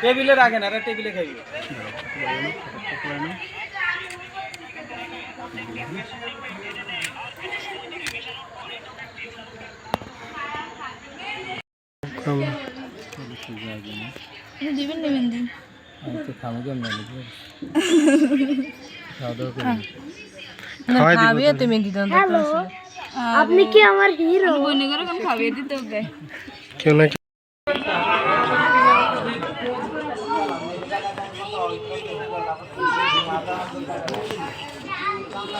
টেবিলে রাখেন আর টেবিলে খাইবে দিবেন নেবেন দিন খাবিয়ে তুমি দিতে আপনি কি আমার হিরো বনে করে কোন খাবে দিতে হবে কেউ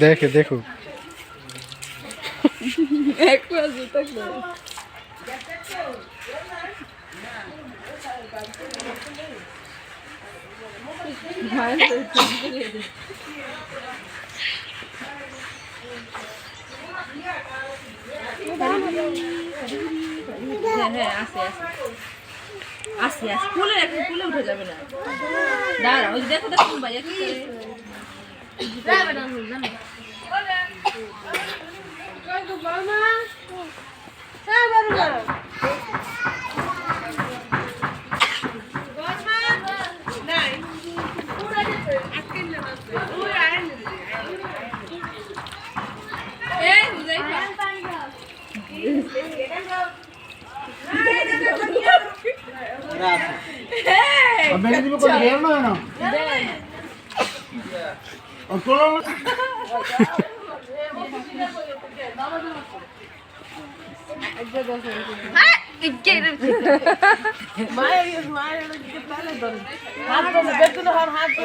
দেখে দেখো হ্যাঁ হ্যাঁ আসি আসি আসি আসি। কুলে রাখি কুলে উঠে যাবে না। দাঁড়া ওই দেখো দেখো ভাইয়া কি করে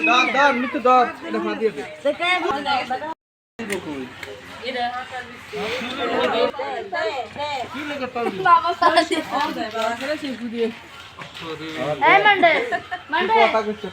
দর দর মিটু দর এটা ফা দিয়ে দে এই মন্ডে মন্ডে। কথা কইছ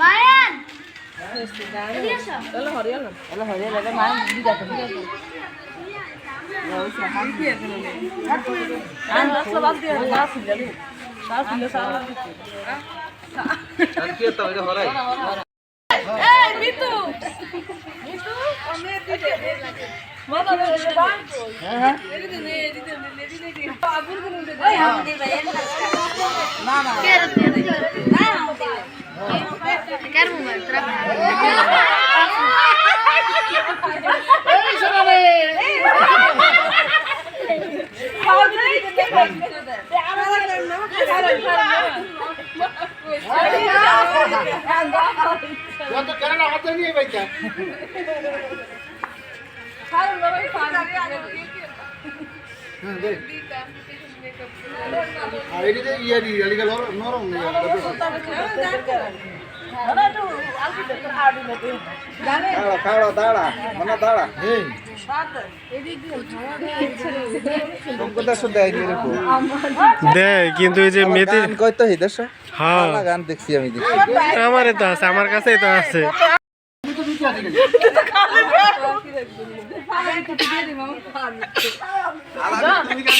মায়ান। Ah, ¿sabes? আর কি তো এটা. Mitu? কত কেন হাতে নিয়ে বাইকা হ্যাঁ দেখ আর এটি যে ইয়ে দি এলিকা নরম নেই দাঁড়া দাঁড়া দাঁড়া মানে দাঁড়া এই তোমাকে শুনতে আইনি রেখো দে কিন্তু এই যে মেয়েদের গান কই তো হি দেশ হ্যাঁ গান দেখছি আমি দেখছি। আমারে তো আছে আমার কাছেই তো আছে সাইমারে দিছে বাবা আয় কি গো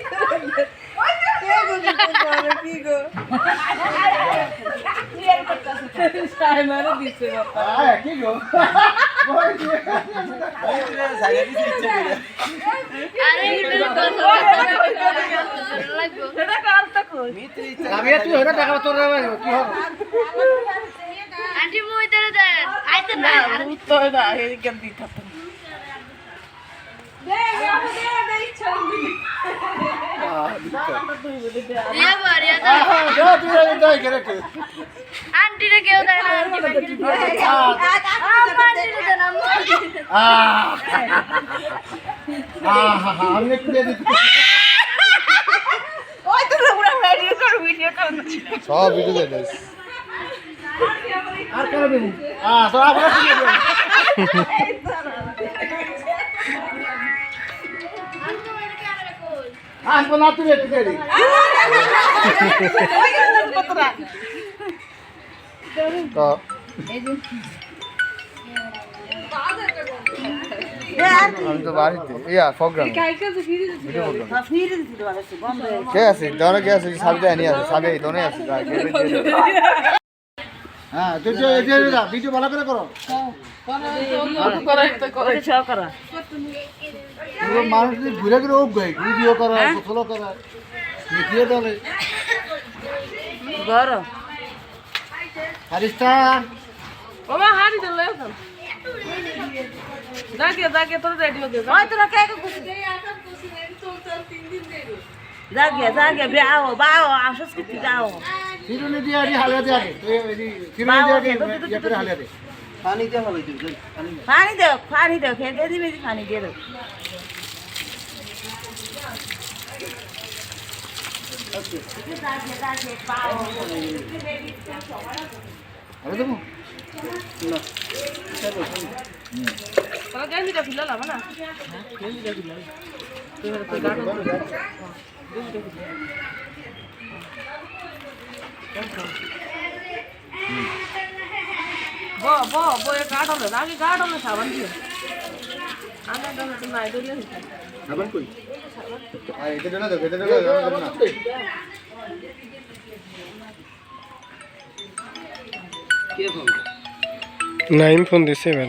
ওই যে সাইডে দিতে ইচ্ছে করে আরে এটা লাগবে সেটা তোর কি হবে আন্টি মুই ধরে আইতে না। উত্তর না এদিকে দিতে দে দে দে ইচ্ছা দিয়া বাড়ি আদা হ্যাঁ দাও তুই এই দাই করে আন্টি রে কেউ দেয় না আমি সব ভিডিও দিয়ে আর কেন দেবো তুই একটু তো আমি তো বাড়িতে ইয়া প্রোগ্রাম কে আছে? দনে কে আছে? আছে সাবি দনে আছে হ্যাঁ তুই তো এই যে ভিডিও ভালো করে করো। পুরো মানুষ ঘুরে ঘুরে ও গাই ভিডিও করা গোসল করা মিটিয়ে দলে ঘর হারিস্তান ওমা হারি দে লয় দাগে দাগে তোর রেডি হয়ে ওই তোরা কে কুছি জাগে জাগে বেআও বাও আসস কি যাও ফিরুনি দিয়ে আদি হালিয়া দিয়ে আগে ফিরুনি দিয়ে আগে ইয়ে করে হালিয়া দে পানি দিয়ে হবে পানি দেও। পানি দেও খেয়ে দিবি পানি দিয়ে দেও। আরে দেবো। তোরা গেঞ্জিটা খুলে লাভ না। গেঞ্জিটা খুলে তো বয়ে গাড়লে আগে গাড়লে সাবান দিয়ে। আমি ডলে তো নাই ডলে আবার কই? আর এটা না দেবো এটা না দেবো না কে ফোন নাইন ফোন দিছে এবার